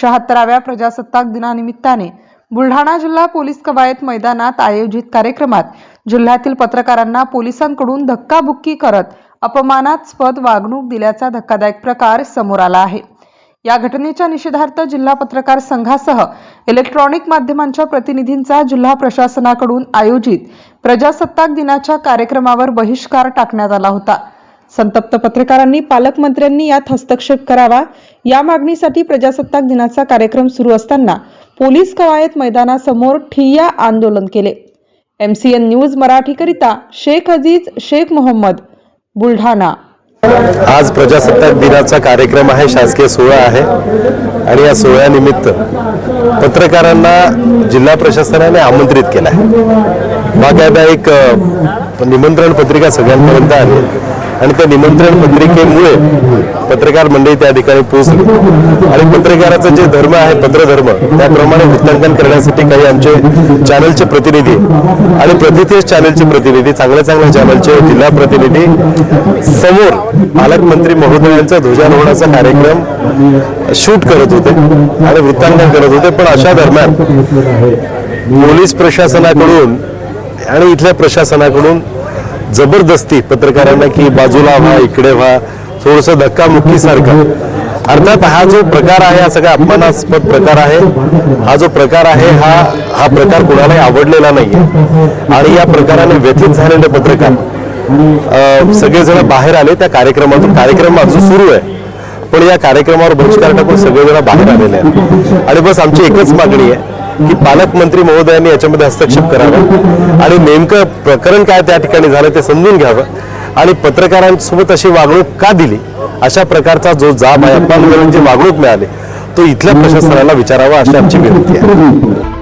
शहात्तराव्या प्रजासत्ताक दिनानिमित्ताने बुलढाणा जिल्हा पोलीस कवायत मैदानात आयोजित कार्यक्रमात जिल्ह्यातील पत्रकारांना पोलिसांकडून धक्काबुक्की करत अपमानास्पद वागणूक दिल्याचा धक्कादायक प्रकार समोर आला आहे. या घटनेच्या निषेधार्थ जिल्हा पत्रकार संघासह इलेक्ट्रॉनिक माध्यमांच्या प्रतिनिधींचा जिल्हा प्रशासनाकडून आयोजित प्रजासत्ताक दिनाच्या कार्यक्रमावर बहिष्कार टाकण्यात आला होता. संतप्त पत्रकारांनी पालकमंत्र्यांनी यात हस्तक्षेप करावा. या मागणीसाठी प्रजासत्ताक दिनाचा कार्यक्रम सुरू असताना पोलीस कवायत मैदानासमोर ठिय्या आंदोलन केले. एमसीएन न्यूज मराठीकरिता शेख अजीज शेख मोहम्मद बुलढाणा. आज प्रजासत्ताक दिनाचा कार्यक्रम आहे शासकीय सोहळा आहे. आणि या सोहळ्यानिमित्त पत्रकारांना जिल्हा प्रशासनाने आमंत्रित केलं आहे बाकायदा एक निमंत्रण पत्रिका सगळ्यांपर्यंत आली. आणि त्या निमंत्रण पत्रिकेमुळे पत्रकार मंडळी त्या ठिकाणी पोहोचली. आणि पत्रकाराचा जे धर्म आहे पत्रधर्म त्याप्रमाणे वृत्तांकन करण्यासाठी काही आमचे चॅनलचे प्रतिनिधी आणि प्रतितेश चॅनलचे प्रतिनिधी चांगल्या चांगल्या चॅनलचे जिल्हा प्रतिनिधी समोर पालकमंत्री महोदयांचा ध्वजारोहणाचा कार्यक्रम शूट करत होते आणि वृत्तांकन करत होते. पण अशा दरम्यान पोलीस प्रशासनाकडून आणि इथल्या प्रशासनाकडून जबरदस्ती पत्रकारांना की बाजूला व्हा इकडे व्हा थोडस धक्कामुक्की सारखं. अर्थात हा जो प्रकार आहे हा सगळा अपमानास्पद प्रकार आहे. हा जो प्रकार आहे हा हा प्रकार कुणालाही आवडलेला नाहीये. आणि या प्रकाराने व्यथित झालेले पत्रकार सगळेजण बाहेर आले त्या कार्यक्रमातून. कार्यक्रम अजून सुरू आहे. पण या कार्यक्रमावर बहिष्कार टाकून सगळेजण बाहेर आलेले आहेत. आणि बस आमची एकच मागणी आहे की पालकमंत्री महोदयांनी याच्यामध्ये हस्तक्षेप करावा. आणि नेमकं प्रकरण काय त्या ठिकाणी झालं ते समजून घ्यावं. आणि पत्रकारांसोबत अशी वागणूक का दिली? अशा प्रकारचा जो जाब आहे अपमान जी वागणूक मिळाली तो इथल्या प्रशासनाला विचारावा अशी आमची विनंती आहे.